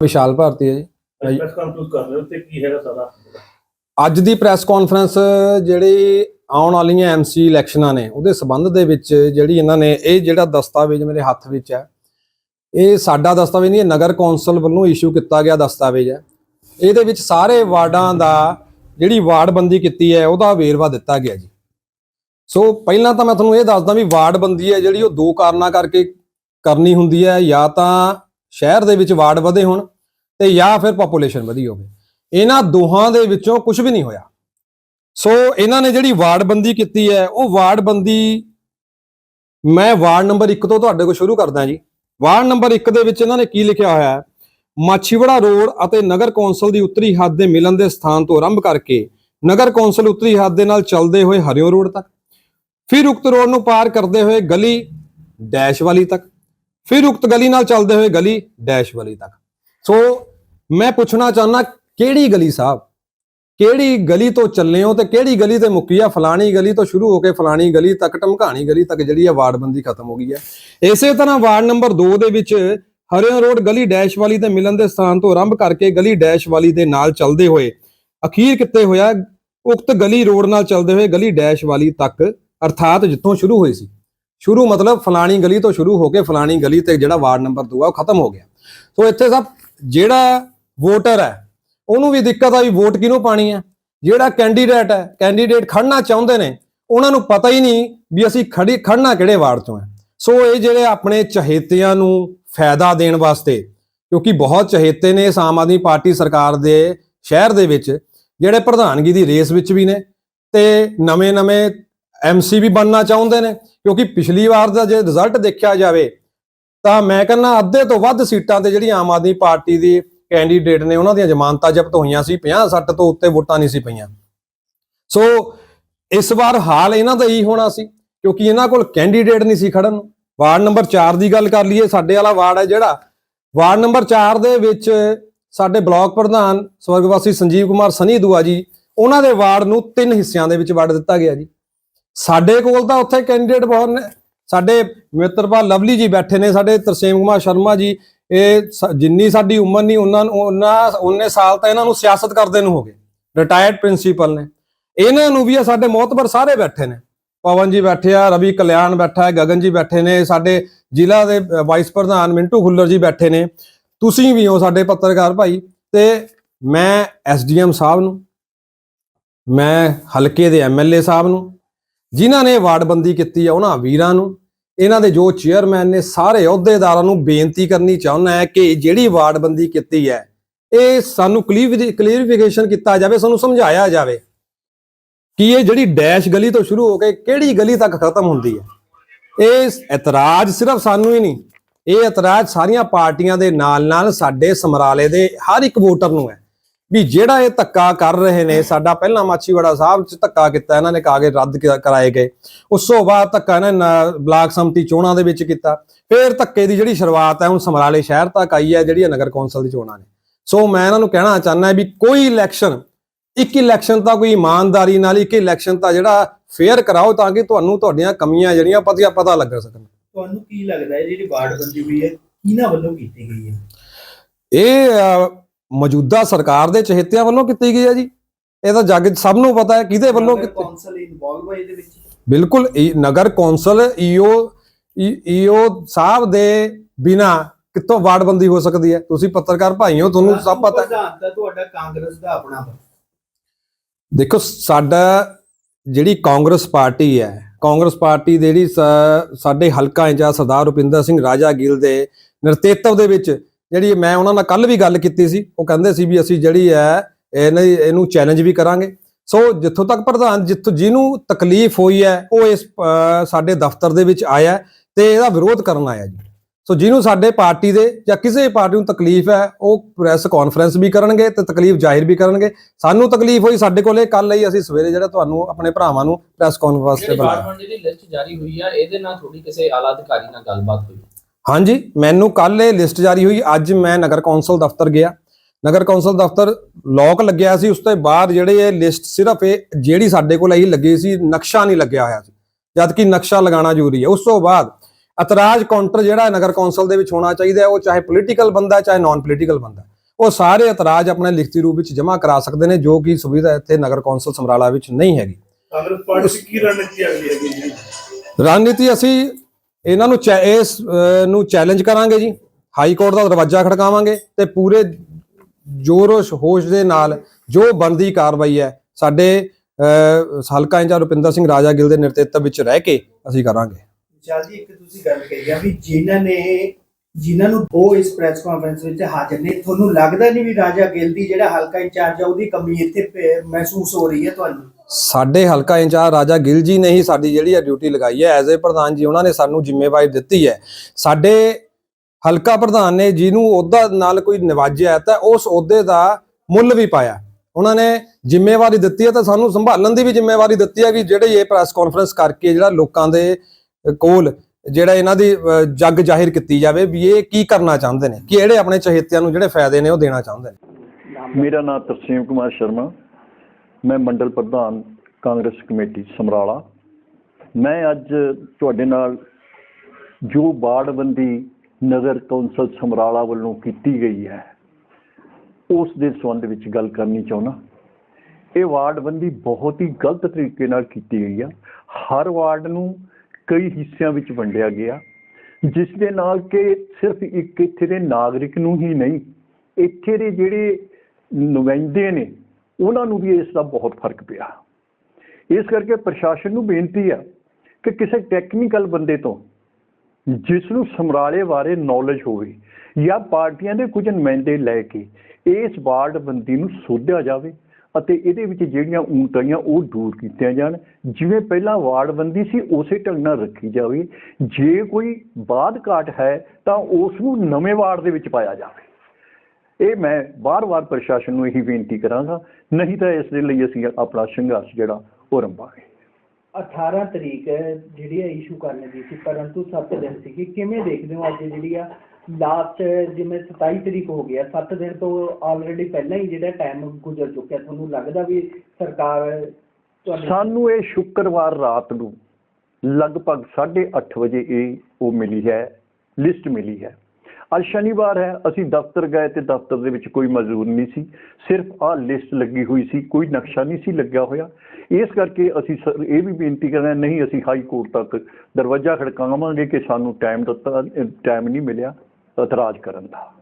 ਵਿਸ਼ਾਲ ਭਾਰਤੀ ਹੈ ਜੀ। Press conference ਕਰ ਰਹੇ ਹੋ ਤੇ ਕੀ ਹੈਗਾ ਸਾਰਾ? ਅੱਜ ਦੀ ਪ੍ਰੈਸ ਕਾਨਫਰੰਸ ਜਿਹੜੀ ਆਉਣ ਵਾਲੀਆਂ ਐਮਸੀ ਇਲੈਕਸ਼ਨਾਂ ਨੇ ਉਹਦੇ ਸਬੰਧ ਦੇ ਵਿੱਚ ਜਿਹੜੀ ਇਹਨਾਂ ਨੇ ਇਹ ਜਿਹੜਾ ਦਸਤਾਵੇਜ਼ ਮੇਰੇ ਹੱਥ ਵਿੱਚ ਹੈ ਇਹ ਸਾਡਾ ਦਸਤਾਵੇਜ਼ ਨਹੀਂ ਇਹ ਨਗਰ ਕੌਂਸਲ ਵੱਲੋਂ ਇਸ਼ੂ ਕੀਤਾ ਗਿਆ ਦਸਤਾਵੇਜ਼ ਹੈ। ਇਹਦੇ ਵਿੱਚ ਸਾਰੇ ਵਾਰਡਾਂ ਦਾ ਜਿਹੜੀ ਵਾਰਡਬੰਦੀ ਕੀਤੀ ਹੈ ਉਹਦਾ ਵੇਰਵਾ ਦਿੱਤਾ ਗਿਆ ਜੀ। ਸੋ ਪਹਿਲਾਂ ਤਾਂ ਮੈਂ ਤੁਹਾਨੂੰ ਇਹ ਦੱਸਦਾ ਵੀ ਵਾਰਡਬੰਦੀ ਹੈ ਜਿਹੜੀ ਉਹ ਦੋ ਕਾਰਨਾਂ ਕਰਕੇ ਕਰਨੀ ਹੁੰਦੀ ਹੈ ਜਾਂ ਤਾਂ ਸ਼ਹਿਰ ਦੇ ਵਿੱਚ ਵਾਰਡ ਵਧੇ ਹੋਣ ਤੇ ਜਾਂ ਫਿਰ ਪੋਪੂਲੇਸ਼ਨ ਵਧੀ ਹੋਵੇ। ਇਹਨਾਂ ਦੋਹਾਂ ਦੇ ਵਿੱਚੋਂ ਕੁਝ ਵੀ ਨਹੀਂ ਹੋਇਆ। ਸੋ ਇਹਨਾਂ ਨੇ ਜਿਹੜੀ ਵਾਰਡਬੰਦੀ ਕੀਤੀ ਹੈ, ਉਹ ਵਾਰਡਬੰਦੀ ਮੈਂ ਵਾਰਡ ਨੰਬਰ 1 ਤੋਂ ਤੁਹਾਡੇ ਕੋਲ ਸ਼ੁਰੂ ਕਰਦਾ ਜੀ। ਵਾਰਡ ਨੰਬਰ 1 ਦੇ ਵਿੱਚ ਇਹਨਾਂ ਨੇ ਕੀ ਲਿਖਿਆ ਹੋਇਆ ਹੈ? ਮਾਛੀਵਾੜਾ ਰੋਡ ਅਤੇ ਨਗਰ ਕੌਂਸਲ ਦੀ ਉੱਤਰੀ ਹੱਦ ਦੇ ਮਿਲਣ ਦੇ ਸਥਾਨ ਤੋਂ ਆਰੰਭ ਕਰਕੇ ਨਗਰ ਕੌਂਸਲ ਉੱਤਰੀ ਹੱਦ ਦੇ ਨਾਲ ਚੱਲਦੇ ਹੋਏ ਹਰਿਓ ਰੋਡ ਤੱਕ, ਫਿਰ ਉਕਤ ਰੋਡ ਨੂੰ ਪਾਰ ਕਰਦੇ ਹੋਏ ਗਲੀ ਡੈਸ਼ ਵਾਲੀ ਤੱਕ, ਫਿਰ ਉਕਤ ਗਲੀ ਨਾਲ ਚੱਲਦੇ ਹੋਏ ਗਲੀ ਡੈਸ਼ ਵਾਲੀ ਤੱਕ। ਸੋ ਮੈਂ ਪੁੱਛਣਾ ਚਾਹੁੰਦਾ, ਕਿਹੜੀ ਗਲੀ ਸਾਹਿਬ? ਕਿਹੜੀ ਗਲੀ ਤੋਂ ਚੱਲੇ ਹੋ ਤੇ ਕਿਹੜੀ ਗਲੀ ਤੇ ਮੁੱਕੀ ਆ? ਫਲਾਣੀ ਗਲੀ ਤੋਂ ਸ਼ੁਰੂ ਹੋ ਕੇ ਫਲਾਣੀ ਗਲੀ ਤੱਕ ਟਮਕਾਣੀ ਗਲੀ ਤੱਕ ਜਿਹੜੀ ਆ ਵਾਰਡਬੰਦੀ ਖਤਮ ਹੋ ਗਈ ਹੈ। ਇਸੇ ਤਰ੍ਹਾਂ ਵਾਰਡ ਨੰਬਰ 2 ਦੇ ਵਿੱਚ ਹਰਿਓ ਰੋਡ ਗਲੀ ਡੈਸ਼ ਵਾਲੀ ਤੇ ਮਿਲਣ ਦੇ ਸਥਾਨ ਤੋਂ ਆਰੰਭ ਕਰਕੇ ਗਲੀ ਡੈਸ਼ ਵਾਲੀ ਦੇ ਨਾਲ ਚੱਲਦੇ ਹੋਏ ਅਖੀਰ ਕਿੱਥੇ ਹੋਇਆ? ਉਕਤ ਗਲੀ ਰੋਡ ਨਾਲ ਚੱਲਦੇ ਹੋਏ ਗਲੀ ਡੈਸ਼ ਵਾਲੀ ਤੱਕ, ਅਰਥਾਤ ਜਿੱਥੋਂ ਸ਼ੁਰੂ ਹੋਈ ਸੀ। ਸ਼ੁਰੂ ਮਤਲਬ ਫਲਾਣੀ ਗਲੀ ਤੋਂ ਸ਼ੁਰੂ ਹੋ ਕੇ ਫਲਾਣੀ ਗਲੀ ਤੇ ਜਿਹੜਾ ਵਾਰਡ ਨੰਬਰ 2 ਆ ਉਹ ਖਤਮ ਹੋ ਗਿਆ। ਸੋ ਇੱਥੇ ਸਭ ਜਿਹੜਾ ਵੋਟਰ ਹੈ। ਉਹਨੂੰ ਵੀ ਦਿੱਕਤ ਆ ਵੀ ਵੋਟ ਕਿਹਨੂੰ ਪਾਣੀ ਹੈ? ਜਿਹੜਾ ਕੈਂਡੀਡੇਟ ਹੈ ਕੈਂਡੀਡੇਟ ਖੜਨਾ ਚਾਹੁੰਦੇ ਨੇ, ਉਹਨਾਂ ਨੂੰ ਪਤਾ ਹੀ ਨਹੀਂ ਵੀ ਅਸੀਂ ਖੜੀ, ਖੜਨਾ ਕਿਹੜੇ ਵਾਰਡ ਤੋਂ ਹੈ। ਸੋ ਇਹ ਜਿਹੜੇ ਆਪਣੇ ਚਹੇਤਿਆਂ ਨੂੰ ਫਾਇਦਾ ਦੇਣ ਵਾਸਤੇ, ਕਿਉਂਕਿ ਬਹੁਤ ਚਹੇਤੇ ਨੇ ਇਸ ਆਮ ਆਦਮੀ ਪਾਰਟੀ ਸਰਕਾਰ ਦੇ ਸ਼ਹਿਰ ਦੇ ਵਿੱਚ, ਜਿਹੜੇ ਪ੍ਰਧਾਨਗੀ ਦੀ ਰੇਸ ਵਿੱਚ ਵੀ ਨੇ, ਤੇ ਨਵੇਂ-ਨਵੇਂ ਐਮਸੀ ਵੀ ਬਣਨਾ ਚਾਹੁੰਦੇ ਨੇ, ਕਿਉਂਕਿ ਪਿਛਲੀ ਵਾਰ ਦਾ ਜੇ ਰਿਜ਼ਲਟ ਦੇਖਿਆ ਜਾਵੇ, ਤਾਂ ਮੈਂ ਕਹਿੰਦਾ ਅੱਧੇ ਤੋਂ ਵੱਧ ਸੀਟਾਂ ਤੇ ਜਿਹੜੀ ਆਮ ਆਦਮੀ ਪਾਰਟੀ ਦੀ ਕੈਂਡੀਡੇਟ ਨੇ ਉਹਨਾਂ ਦੀਆਂ ਜ਼ਮਾਨਤਾਂ ਜ਼ਬਤ ਹੋਈਆਂ ਸੀ 50 60 ਤੋਂ ਉੱਤੇ ਵੋਟਾਂ ਨਹੀਂ ਸੀ ਪਈਆਂ। ਸੋ ਇਸ ਵਾਰ ਹਾਲ ਇਹਨਾਂ ਦਾ ਹੀ ਹੋਣਾ ਸੀ, ਕਿਉਂਕਿ ਇਹਨਾਂ ਕੋਲ ਕੈਂਡੀਡੇਟ ਨਹੀਂ ਸੀ ਖੜਨ ਨੂੰ। ਵਾਰਡ ਨੰਬਰ 4 ਦੀ ਗੱਲ ਕਰ ਲਈਏ, ਸਾਡੇ ਵਾਲਾ ਵਾਰਡ ਹੈ ਜਿਹੜਾ। ਵਾਰਡ ਨੰਬਰ 4 ਦੇ ਵਿੱਚ ਸਾਡੇ ਬਲਾਕ ਪ੍ਰਧਾਨ ਸਵਰਗਵਾਸੀ ਸੰਜੀਵ ਕੁਮਾਰ ਸਨੀ ਦੁਆ ਜੀ, ਉਹਨਾਂ ਦੇ ਵਾਰਡ ਨੂੰ ਤਿੰਨ ਹਿੱਸਿਆਂ ਦੇ ਵਿੱਚ ਵੰਡ ਦਿੱਤਾ ਗਿਆ ਜੀ। ਸਾਡੇ ਕੋਲ ਤਾਂ ਉੱਥੇ ਕੈਂਡੀਡੇਟ ਬਹੁਤ ਨੇ। ਸਾਡੇ ਮਿੱਤਰਪਾਲ ਲਵਲੀ ਜੀ ਬੈਠੇ ਨੇ, ਸਾਡੇ ਤਰਸੇਮ ਕੁਮਾਰ ਸ਼ਰਮਾ ਜੀ ਇਹ ਸ- ਜਿੰਨੀ ਸਾਡੀ ਉਮਰ ਨਹੀਂ, ਉਹਨਾਂ ਨੂੰ, ਉਹਨਾਂ, ਉਹਨੇ ਸਾਲ ਤਾਂ ਇਹਨਾਂ ਨੂੰ ਸਿਆਸਤ ਕਰਦੇ ਨੂੰ ਹੋ ਗਏ। ਰਿਟਾਇਰਡ ਪ੍ਰਿੰਸੀਪਲ ਨੇ। ਇਹਨਾਂ ਨੂੰ ਵੀ ਆ, ਸਾਡੇ ਮੋਹਤਬਰ ਸਾਰੇ ਬੈਠੇ ਨੇ। ਪਵਨ ਜੀ ਬੈਠੇ ਆ, ਰਵੀ ਕਲਿਆਣ ਬੈਠਾ ਹੈ, ਗਗਨ ਜੀ ਬੈਠੇ ਨੇ, ਸਾਡੇ ਜ਼ਿਲ੍ਹਾ ਦੇ ਵਾਈਸ ਪ੍ਰਧਾਨ ਮਿੰਟੂ ਖੁੱਲਰ ਜੀ ਬੈਠੇ ਨੇ। ਤੁਸੀਂ ਵੀ ਹੋ ਸਾਡੇ ਪੱਤਰਕਾਰ ਭਾਈ। ਤੇ ਮੈਂ ਐਸਡੀਐਮ ਸਾਹਿਬ ਨੂੰ, ਮੈਂ ਹਲਕੇ ਦੇ ਐਮਐਲਏ ਸਾਹਿਬ ਨੂੰ, ਜਿਨ੍ਹਾਂ ਨੇ ਵਾਰਡਬੰਦੀ ਕੀਤੀ ਆ, ਉਹਨਾਂ ਵੀਰਾਂ ਨੂੰ ਇਹਨਾਂ ਦੇ ਜੋ ਚੇਅਰਮੈਨ ਨੇ ਸਾਰੇ ਅਹੁਦੇਦਾਰਾਂ ਨੂੰ ਬੇਨਤੀ ਕਰਨੀ ਚਾਹੁੰਦਾ ਹੈ ਕਿ ਜਿਹੜੀ ਵਾਰਡਬੰਦੀ ਕੀਤੀ ਹੈ, ਇਹ ਸਾਨੂੰ ਕਲੀਅਰਿਫਿਕੇਸ਼ਨ ਕੀਤਾ ਜਾਵੇ, ਸਾਨੂੰ ਸਮਝਾਇਆ ਜਾਵੇ ਕਿ ਇਹ ਜਿਹੜੀ ਡੈਸ਼ ਗਲੀ ਤੋਂ ਸ਼ੁਰੂ ਹੋ ਕੇ ਕਿਹੜੀ ਗਲੀ ਤੱਕ ਖਤਮ ਹੁੰਦੀ ਹੈ। ਇਹ ਇਤਰਾਜ਼ ਸਿਰਫ ਸਾਨੂੰ ਹੀ ਨਹੀਂ, ਇਹ ਇਤਰਾਜ਼ ਸਾਰੀਆਂ ਪਾਰਟੀਆਂ ਦੇ ਨਾਲ-ਨਾਲ ਸਾਡੇ ਸਮਰਾਲੇ ਦੇ ਹਰ ਇੱਕ ਵੋਟਰ ਨੂੰ ਹੈ। ਵੀ ਜਿਹੜਾ ਇਹ ਧੱਕਾ ਕਰ ਰਹੇ ਨੇ ਸਾਡਾ ਪਹਿਲਾਂ ਮਾਛੀਵਾੜਾ ਸਾਹਿਬ ਚ ਧੱਕਾ ਕੀਤਾ ਇਹਨਾਂ ਨੇ ਕਾਗਜ਼ ਰੱਦ ਕਰਾਏ ਗਏ। ਉਸ ਤੋਂ ਬਾਅਦ ਧੱਕਾ ਇਹਨਾਂ ਨੇ ਬਲਾਕ ਸੰਮਤੀ ਚੋਣਾਂ ਦੇ ਵਿੱਚ ਕੀਤਾ। ਫਿਰ ਧੱਕੇ ਦੀ ਜਿਹੜੀ ਸ਼ੁਰੂਆਤ ਹੈ ਹੁਣ ਸਮਰਾਲੇ ਸ਼ਹਿਰ ਤੱਕ ਆਈ ਹੈ ਜਿਹੜੀ ਨਗਰ ਕੌਂਸਲ ਦੀ ਚੋਣਾਂ ਨੇ। ਸੋ ਮੈਂ ਇਹਨਾਂ ਨੂੰ ਕਹਿਣਾ ਚਾਹੁੰਦਾ ਵੀ ਕੋਈ ਇਲੈਕਸ਼ਨ ਇੱਕ ਇਲੈਕਸ਼ਨ ਤਾਂ ਕੋਈ ਇਮਾਨਦਾਰੀ ਨਾਲ ਇੱਕ ਇਲੈਕਸ਼ਨ ਤਾਂ ਜਿਹੜਾ ਫੇਅਰ ਕਰਾਓ ਤਾਂ ਕਿ ਤੁਹਾਨੂੰ ਤੁਹਾਡੀਆਂ ਕਮੀਆਂ ਜਿਹੜੀਆਂ ਪਤਾ ਪਤਾ ਲੱਗ ਸਕਣ। ਤੁਹਾਨੂੰ ਕੀ ਲੱਗਦਾ ਹੈ ਜਿਹੜੀ ਵਾਰਡਬੰਦੀ ਹੋਈ ਹੈ ਕਿਹਨਾਂ ਵੱਲੋਂ ਕੀਤੀ ਗਈ ਹੈ? ਇਹ ਮੌਜੂਦਾ ਸਰਕਾਰ ਦੇ ਚਹੇਤਿਆਂ ਵੱਲੋਂ ਕੀਤੀ ਗਈ ਹੈ ਜੀ। ਇਹ ਤਾਂ ਜੱਗ ਸਭ ਨੂੰ ਪਤਾ ਹੈ ਕਿਹਦੇ ਵੱਲੋਂ ਕੀਤੀ ਕੌਂਸਲ ਇਨਵੋਲਵ ਹੈ ਇਹਦੇ ਵਿੱਚ। ਬਿਲਕੁਲ ਨਗਰ ਕੌਂਸਲ ਈਓ ਈਓ ਸਾਹਿਬ ਦੇ ਬਿਨਾ ਕਿੱਥੋਂ ਵਾਰਡਬੰਦੀ ਹੋ ਸਕਦੀ ਹੈ? ਤੁਸੀਂ ਪੱਤਰਕਾਰ ਭਾਈ ਹੋ ਤੁਹਾਨੂੰ ਸਭ ਪਤਾ ਹੈ। ਤੁਹਾਡਾ ਕਾਂਗਰਸ ਦਾ ਆਪਣਾ। ਦੇਖੋ ਸਾਡਾ ਜਿਹੜੀ ਕਾਂਗਰਸ ਪਾਰਟੀ ਹੈ ਕਾਂਗਰਸ ਪਾਰਟੀ ਦੀ ਜਿਹੜੀ ਸਾਡੇ ਹਲਕਾ ਇੰਚਾਰਜ ਸਰਦਾਰ ਰੁਪਿੰਦਰ ਸਿੰਘ ਰਾਜਾ ਗਿੱਲ ਦੇ ਨੇਤਰਤਵ ਦੇ ਵਿੱਚ ਜਿਹੜੀ ਮੈਂ ਉਹਨਾਂ ਨਾਲ ਕੱਲ ਵੀ ਗੱਲ ਕੀਤੀ ਸੀ ਉਹ ਕਹਿੰਦੇ ਸੀ ਵੀ ਅਸੀਂ ਜਿਹੜੀ ਹੈ ਇਹਨਾਂ ਇਹਨੂੰ ਚੈਲੰਜ ਵੀ ਕਰਾਂਗੇ। ਸੋ ਜਿੱਥੋਂ ਤੱਕ ਪ੍ਰਧਾਨ ਜਿੱਥੋਂ ਜਿਹਨੂੰ ਤਕਲੀਫ ਹੋਈ ਹੈ ਉਹ ਇਸ ਸਾਡੇ ਦਫ਼ਤਰ ਦੇ ਵਿੱਚ ਆਇਆ ਤੇ ਇਹਦਾ ਵਿਰੋਧ ਕਰਨ ਆਇਆ ਜੀ। ਸੋ ਜਿਹਨੂੰ ਸਾਡੇ ਪਾਰਟੀ ਦੇ ਜਾਂ ਕਿਸੇ ਪਾਰਟੀ ਨੂੰ ਤਕਲੀਫ ਹੈ ਉਹ ਪ੍ਰੈਸ ਕਾਨਫਰੰਸ ਵੀ ਕਰਨਗੇ ਤੇ ਤਕਲੀਫ ਜ਼ਾਹਿਰ ਵੀ ਕਰਨਗੇ। ਸਾਨੂੰ ਤਕਲੀਫ ਹੋਈ ਸਾਡੇ ਕੋਲੇ ਕੱਲ ਲਈ ਅਸੀਂ ਸਵੇਰੇ ਜਿਹੜਾ ਤੁਹਾਨੂੰ ਆਪਣੇ ਭਰਾਵਾਂ ਨੂੰ ਪ੍ਰੈਸ ਕਾਨਫਰੰਸ ਤੇ ਜਿਹੜੀ ਬੁਲਾਇਆ। ਦੀ ਲਿਸਟ ਜਾਰੀ ਹੋਈ ਆ ਇਹਦੇ ਨਾਲ ਥੋੜੀ ਕਿਸੇ ਆਲਾ ਅਧਿਕਾਰੀ ਨਾਲ ਗੱਲਬਾਤ ਹੋਈ? ਹਾਂਜੀ ਮੈਨੂੰ ਕੱਲ ਇਹ ਲਿਸਟ ਜਾਰੀ ਹੋਈ ਅੱਜ ਮੈਂ ਨਗਰ ਕੌਂਸਲ ਦਫ਼ਤਰ ਗਿਆ। ਨਗਰ ਕੌਂਸਲ ਦਫ਼ਤਰ ਲੋਕ ਲੱਗਿਆ ਸੀ ਉਸ ਤੋਂ ਬਾਅਦ ਜਿਹੜੇ ਇਹ ਲਿਸਟ ਸਿਰਫ ਇਹ ਜਿਹੜੀ ਸਾਡੇ ਕੋਲ ਆਈ ਲੱਗੀ ਸੀ ਨਕਸ਼ਾ ਨਹੀਂ ਲੱਗਿਆ ਹੋਇਆ ਸੀ। ਜਦ ਕਿ ਨਕਸ਼ਾ ਲਗਾਉਣਾ ਜ਼ਰੂਰੀ ਹੈ। ਉਸ ਤੋਂ ਬਾਅਦ ਇਤਰਾਜ਼ ਕਾਊਂਟਰ ਜਿਹੜਾ ਨਗਰ ਕੌਂਸਲ ਦੇ ਵਿੱਚ ਹੋਣਾ ਚਾਹੀਦਾ ਹੈ, ਉਹ ਚਾਹੇ ਪੋਲੀਟੀਕਲ ਬੰਦਾ ਚਾਹੇ ਨਾਨ ਪੋਲੀਟੀਕਲ ਬੰਦਾ ਉਹ ਸਾਰੇ ਇਤਰਾਜ਼ ਆਪਣੇ ਲਿਖਤੀ ਰੂਪ ਵਿੱਚ ਜਮ੍ਹਾਂ ਕਰਾ ਸਕਦੇ ਨੇ ਜੋ ਕਿ ਸੁਵਿਧਾ ਇੱਥੇ ਨਗਰ ਕੌਂਸਲ ਸਮਰਾਲਾ ਵਿੱਚ ਨਹੀਂ ਹੈਗੀ। ਕਾਂਗਰਸ ਪਾਰਟੀ ਦੀ ਕੀ ਰਣਨੀਤੀ ਅਗਲੀ ਹੈਗੀ ਜੀ? ਰਣਨੀਤੀ ਅਸੀਂ ਇਹਨਾਂ ਨੂੰ ਇਸ ਨੂੰ ਚੈਲੰਜ ਕਰਾਂਗੇ ਜੀ। ਹਾਈ ਕੋਰਟ ਦਾ ਦਰਵਾਜ਼ਾ ਖੜਕਾਵਾਂਗੇ ਤੇ ਪੂਰੇ ਜੋਰੋ ਹੋਸ਼ ਦੇ ਨਾਲ ਜੋ ਬਣਦੀ ਕਾਰਵਾਈ ਹੈ ਸਾਡੇ ਅਹ, ਹਲਕਾ ਇੰਚਾਰਜ ਰੁਪਿੰਦਰ ਸਿੰਘ ਰਾਜਾ ਗਿੱਲ ਦੇ ਨੇਤਰਤਵ ਵਿੱਚ ਰਹਿ ਕੇ ਅਸੀਂ ਕਰਾਂਗੇ। ਵਿਸ਼ਾਲ ਇੱਕ ਤੁਸੀਂ ਗੱਲ ਕਹੀ ਆ ਵੀ ਜਿਨ੍ਹਾਂ ਨੇ ਜਿਨ੍ਹਾਂ ਨੂੰ ਉਹ ਇਸ ਪ੍ਰੈਸ ਕਾਨਫਰੰਸ ਵਿੱਚ ਹਾਜ਼ਰ ਨੇ, ਤੁਹਾਨੂੰ ਲੱਗਦਾ ਨਹੀਂ ਵੀ ਰਾਜਾ ਗਿੱਲ ਦੀ ਜਿਹੜਾ ਹਲਕਾ ਇੰਚਾਰਜ ਆ, ਉਹਦੀ ਕਮੀ ਇੱਥੇ ਮਹਿਸੂਸ ਹੋ ਰਹੀ ਹੈ ਤੁਹਾਨੂੰ? ਸਾਡੇ ਹਲਕਾ ਇੰਚਾਰਜ ਰਾਜਾ ਗਿੱਲ ਜੀ ਨੇ ਹੀ ਸਾਡੀ ਜਿਹੜੀ ਆ ਡਿਊਟੀ ਲਗਾਈ ਹੈ ਐਜ਼ ਏ ਪ੍ਰਧਾਨ ਜੀ, ਉਹਨਾਂ ਨੇ ਸਾਨੂੰ ਜ਼ਿੰਮੇਵਾਰੀ ਦਿੱਤੀ ਹੈ। ਸਾਡੇ ਹਲਕਾ ਪ੍ਰਧਾਨ ਨੇ ਜਿਹਨੂੰ ਉਹਦਾ ਨਾਲ ਕੋਈ ਨਿਵਾਜਿਆ ਤਾਂ ਉਸ ਅਹੁਦੇ ਦਾ ਮੁੱਲ ਵੀ ਪਾਇਆ। ਉਹਨਾਂ ਨੇ ਜ਼ਿੰਮੇਵਾਰੀ ਦਿੱਤੀ ਹੈ, ਤਾਂ ਸਾਨੂੰ ਸੰਭਾਲਣ ਦੀ ਵੀ ਜ਼ਿੰਮੇਵਾਰੀ ਦਿੱਤੀ ਹੈ ਕਿ ਜਿਹੜੇ ਇਹ ਪ੍ਰੈਸ ਕਾਨਫਰੰਸ ਕਰਕੇ ਜਿਹੜਾ ਲੋਕਾਂ ਦੇ ਕੋਲ ਜਿਹੜਾ ਇਹਨਾਂ ਦੀ ਜੱਗ ਜ਼ਾਹਿਰ ਕੀਤੀ ਜਾਵੇ ਵੀ ਇਹ ਕੀ ਕਰਨਾ ਚਾਹੁੰਦੇ ਨੇ ਕਿ ਆਪਣੇ ਚਹੇਤਿਆਂ ਨੂੰ ਜਿਹੜੇ ਫਾਇਦੇ ਨੇ ਉਹ ਦੇਣਾ ਚਾਹੁੰਦੇ ਨੇ? ਮੇਰਾ ਨਾਮ ਤਰਸੇਮ ਕੁਮਾਰ ਸ਼ਰਮਾ। ਮੈਂ ਮੰਡਲ ਪ੍ਰਧਾਨ ਕਾਂਗਰਸ ਕਮੇਟੀ, ਸਮਰਾਲਾ। ਮੈਂ ਅੱਜ ਤੁਹਾਡੇ ਨਾਲ ਜੋ ਬਾੜਬੰਦੀ ਨਗਰ ਕੌਂਸਲ ਸਮਰਾਲਾ ਵੱਲੋਂ ਕੀਤੀ ਗਈ ਹੈ, ਉਸ ਦੇ ਸੰਬੰਧ ਵਿੱਚ ਗੱਲ ਕਰਨੀ ਚਾਹੁੰਦਾ। ਇਹ ਵਾਰਡਬੰਦੀ ਬਹੁਤ ਹੀ ਗਲਤ ਤਰੀਕੇ ਨਾਲ ਕੀਤੀ ਗਈ ਆ। ਹਰ ਵਾਰਡ ਨੂੰ ਕਈ ਹਿੱਸਿਆਂ ਵਿੱਚ ਵੰਡਿਆ ਗਿਆ, ਜਿਸ ਦੇ ਨਾਲ ਕਿ ਸਿਰਫ ਇੱਕ ਇੱਥੇ ਦੇ ਨਾਗਰਿਕ ਨੂੰ ਹੀ ਨਹੀਂ, ਇੱਥੇ ਦੇ ਜਿਹੜੇ ਨੁਮਾਇੰਦੇ ਨੇ, ਉਹਨਾਂ ਨੂੰ ਵੀ ਇਸ ਦਾ ਬਹੁਤ ਫ਼ਰਕ ਪਿਆ। ਇਸ ਕਰਕੇ ਪ੍ਰਸ਼ਾਸਨ ਨੂੰ ਬੇਨਤੀ ਆ ਕਿ ਕਿਸੇ ਟੈਕਨੀਕਲ ਬੰਦੇ ਤੋਂ, ਜਿਸ ਨੂੰ ਸਮਰਾਲੇ ਬਾਰੇ ਨੌਲੇਜ ਹੋਵੇ, ਜਾਂ ਪਾਰਟੀਆਂ ਦੇ ਕੁਝ ਨੁਮਾਇੰਦੇ ਲੈ ਕੇ ਇਸ ਵਾਰਡ ਬੰਦੀ ਨੂੰ ਸੋਧਿਆ ਜਾਵੇ। ਅਤੇ ਇਹਦੇ ਵਿੱਚ ਜਿਹੜੀਆਂ ਊਂਟਾਈਆਂ ਉਹ ਦੂਰ ਕੀਤੀਆਂ ਜਾਣ, ਜਿਵੇਂ ਪਹਿਲਾਂ ਵਾਰਡ ਬੰਦੀ ਸੀ, ਉਸੇ ਢੰਗ ਨਾਲ ਰੱਖੀ ਜਾਵੇ। ਜੇ ਕੋਈ ਬਾਦ ਘਾਟ ਹੈ, ਤਾਂ ਉਸ ਨੂੰ ਨਵੇਂ ਵਾਰਡ ਦੇ ਵਿੱਚ ਪਾਇਆ ਜਾਵੇ। ਇਹ ਮੈਂ ਵਾਰ-ਵਾਰ ਪ੍ਰਸ਼ਾਸਨ ਨੂੰ ਇਹੀ ਬੇਨਤੀ ਕਰਾਂਗਾ। ਨਹੀਂ ਤਾਂ ਇਸ ਦੇ ਲਈ ਅਸੀਂ ਆਪਣਾ ਸੰਘਰਸ਼ ਜਿਹੜਾ, ਉਹ ਰੰਭਾਂਗੇ। 18 ਤਰੀਕ ਜਿਹੜੀ ਆ ਇਸ਼ੂ ਕਰਨ ਦੀ ਸੀ, ਪਰੰਤੂ 7 ਦਿਨ ਸੀ ਕਿਵੇਂ ਦੇਖਦੇ ਹੋ ਅੱਜ ਜਿਹੜੀ ਆ ਲਾਸਟ ਜਿਵੇਂ 27 ਤਰੀਕ ਹੋ ਗਿਆ 7 ਦਿਨ ਤੋਂ ਆਲਰੇਡੀ ਪਹਿਲਾਂ ਹੀ ਜਿਹੜਾ ਟਾਈਮ ਗੁਜ਼ਰ ਚੁੱਕਿਆ ਤੁਹਾਨੂੰ ਲੱਗਦਾ ਵੀ ਸਰਕਾਰ ਸਾਨੂੰ ਇਹ ਸ਼ੁੱਕਰਵਾਰ ਰਾਤ ਨੂੰ ਲਗਭਗ 8:30 ਵਜੇ ਇਹ ਉਹ ਮਿਲੀ ਹੈ ਲਿਸਟ ਮਿਲੀ ਹੈ। ਅੱਜ ਸ਼ਨੀਵਾਰ ਹੈ ਅਸੀਂ ਦਫ਼ਤਰ ਗਏ ਤੇ ਦਫ਼ਤਰ ਦੇ ਵਿੱਚ ਕੋਈ ਮਜ਼ਦੂਰ ਨਹੀਂ ਸੀ ਸਿਰਫ ਆਹ ਲਿਸਟ ਲੱਗੀ ਹੋਈ ਸੀ ਕੋਈ ਨਕਸ਼ਾ ਨਹੀਂ ਸੀ ਲੱਗਿਆ ਹੋਇਆ। ਇਸ ਕਰਕੇ ਅਸੀਂ ਸ- ਇਹ ਵੀ ਬੇਨਤੀ ਕਰ ਰਹੇ ਹਾਂ, ਨਹੀਂ ਅਸੀਂ ਹਾਈ ਕੋਰਟ ਤੱਕ ਦਰਵਾਜ਼ਾ ਖੜਕਾਵਾਂਗੇ ਕਿ ਸਾਨੂੰ ਟਾਈਮ ਦਿੱਤਾ ਟਾਈਮ ਨਹੀਂ ਮਿਲਿਆ। ਇਤਰਾਜ਼ ਕਰਨ ਦਾ।